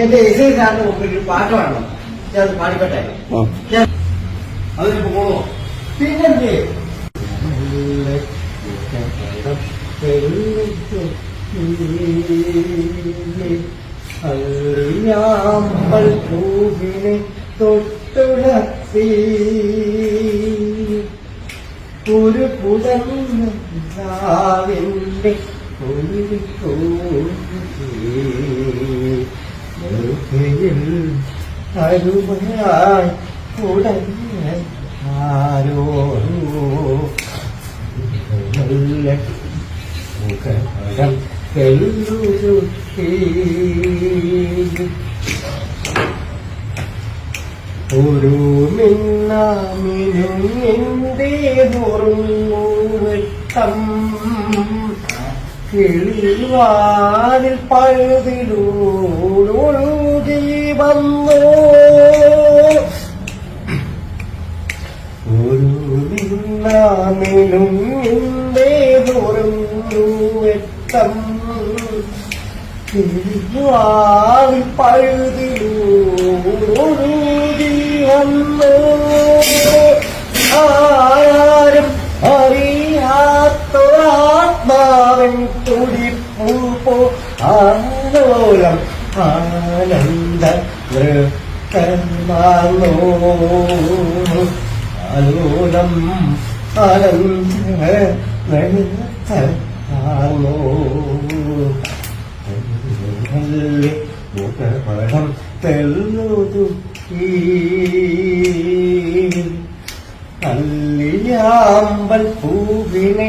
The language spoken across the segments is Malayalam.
എന്റെ ഇസൈ സാറിന് മുമ്പിൽ ഒരു പാട്ട് വേണം. ഞാൻ അത് പാടിക്കട്ടെ? അതിനിപ്പോ പോണോ പിന്നെന്തേ? അറിയാമ്പൽ പൂവിനെ തൊട്ടുണർത്തി. ഒരു പുതാവിന്റെ ഒരു അരുമയായി എല്ലുരുത്തി ഒരു മിന്നാമിനും എന്തേ വെട്ടം കിളിവാതിൽ വന്നു. ഒരു മിന്നാമിനും എന്തേ വെട്ടം. കിളിവാതിൽ പഴുതിലൂടൊഴുകി വന്നു. ആരും അറിയാത്തൊരാത്മാവൻ തുടിപ്പൂ പോ ആലോലം ആനന്ദ ആലോലം ആനന്ദ മുഖപടം തെല്ലുതു അല്ലിയാമ്പൽ പൂവിനെ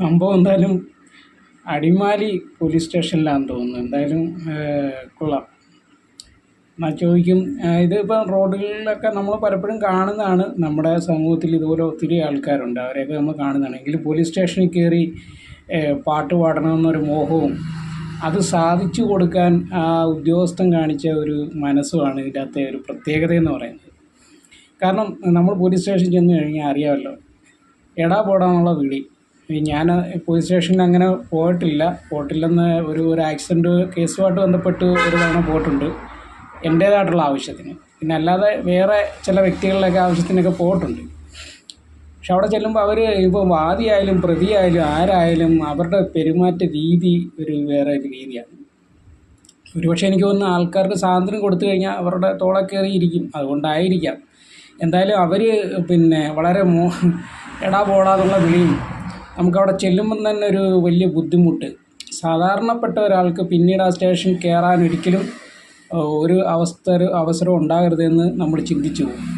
സംഭവം എന്തായാലും അടിമാലി പോലീസ് സ്റ്റേഷനിലാണെന്ന് തോന്നുന്നു. എന്തായാലും കുളം കൊള്ളാം. എന്നാൽ ചോദിക്കും ഇതിപ്പോൾ ഇതിപ്പം റോഡുകളിലൊക്കെ നമ്മൾ പലപ്പോഴും കാണുന്നതാണ്. നമ്മുടെ സമൂഹത്തിൽ ഇതുപോലെ ഒത്തിരി ആൾക്കാരുണ്ട്. അവരെയൊക്കെ നമ്മൾ കാണുന്നതാണ്. എങ്കിലും പോലീസ് സ്റ്റേഷനിൽ കയറി പാട്ട് പാടണമെന്നൊരു മോഹവും അത് സാധിച്ചു കൊടുക്കാൻ ആ ഉദ്യോഗസ്ഥൻ കാണിച്ച ഒരു മനസ്സുമാണ് ഇതിന്റെ അകത്തെ ഒരു പ്രത്യേകത എന്ന് പറയുന്നത്. കാരണം നമ്മൾ പോലീസ് സ്റ്റേഷനിൽ ചെന്ന് കഴിഞ്ഞാൽ അറിയാമല്ലോ എടാ പോടാന്നുള്ള വിളി. ഞാൻ പോലീസ് സ്റ്റേഷനിൽ അങ്ങനെ പോയിട്ടില്ല. പോയിട്ടില്ലെന്ന് ഒരു ഒരു ആക്സിഡന്റ് കേസുമായിട്ട് ബന്ധപ്പെട്ട് ഒരു തവണ പോയിട്ടുണ്ട്. എന്റേതായിട്ടുള്ള ആവശ്യത്തിന്. പിന്നെ അല്ലാതെ വേറെ ചില വ്യക്തികളുടെയൊക്കെ ആവശ്യത്തിനൊക്കെ പോയിട്ടുണ്ട്. പക്ഷെ അവിടെ ചെല്ലുമ്പോൾ അവർ ഇപ്പോൾ വാദിയായാലും പ്രതിയായാലും ആരായാലും അവരുടെ പെരുമാറ്റ രീതി ഒരു വേറെ ഒരു രീതിയാണ്. ഒരുപക്ഷെ എനിക്ക് തോന്നുന്നു ആൾക്കാർക്ക് സ്വാതന്ത്ര്യം കൊടുത്തു കഴിഞ്ഞാൽ അവരുടെ തോളെ കയറി ഇരിക്കും. അതുകൊണ്ടായിരിക്കാം. എന്തായാലും അവർ പിന്നെ വളരെ മോ എടാ പോടാന്നുള്ള വിളിയും നമുക്കവിടെ ചെല്ലുമ്പം തന്നെ ഒരു വലിയ ബുദ്ധിമുട്ട്. സാധാരണപ്പെട്ട ഒരാൾക്ക് പിന്നീട് ആ സ്റ്റേഷൻ കയറാൻ ഒരിക്കലും ഒരു അവസ്ഥ അവസരം ഉണ്ടാകരുതെന്ന് നമ്മൾ ചിന്തിച്ചു പോകും.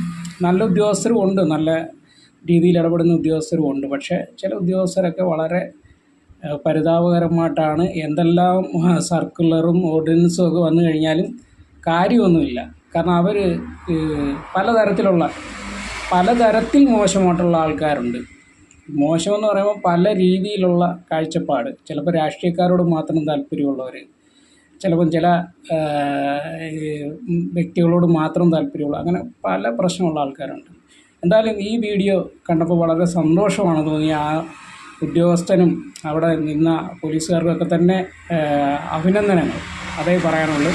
നല്ല ഉദ്യോഗസ്ഥരും ഉണ്ട് നല്ല രീതിയിൽ ഇടപെടുന്ന ഉദ്യോഗസ്ഥരും ഉണ്ട്. പക്ഷേ ചില ഉദ്യോഗസ്ഥരൊക്കെ വളരെ പരിതാപകരമായിട്ടാണ്. എന്തെല്ലാം സർക്കുലറും ഓർഡിനൻസും ഒക്കെ വന്നു കഴിഞ്ഞാലും കാര്യമൊന്നുമില്ല. കാരണം അവർ പലതരത്തിലുള്ള പലതരത്തിൽ മോശമായിട്ടുള്ള ആൾക്കാരുണ്ട്. മോശമെന്ന് പറയുമ്പോൾ പല രീതിയിലുള്ള കാഴ്ചപ്പാട്. ചിലപ്പോൾ രാഷ്ട്രീയക്കാരോട് മാത്രം താല്പര്യമുള്ളവർ ചിലപ്പം ചില വ്യക്തികളോട് മാത്രം താല്പര്യമുള്ള അങ്ങനെ പല പ്രശ്നമുള്ള ആൾക്കാരുണ്ട്. എന്തായാലും ഈ വീഡിയോ കണ്ടപ്പോൾ വളരെ സന്തോഷമാണ് തോന്നി ആ ഉദ്യോഗസ്ഥനും അവിടെ നിന്ന പോലീസുകാർക്കൊക്കെ തന്നെ അഭിനന്ദനങ്ങൾ. അതേ പറയാനുള്ളൂ.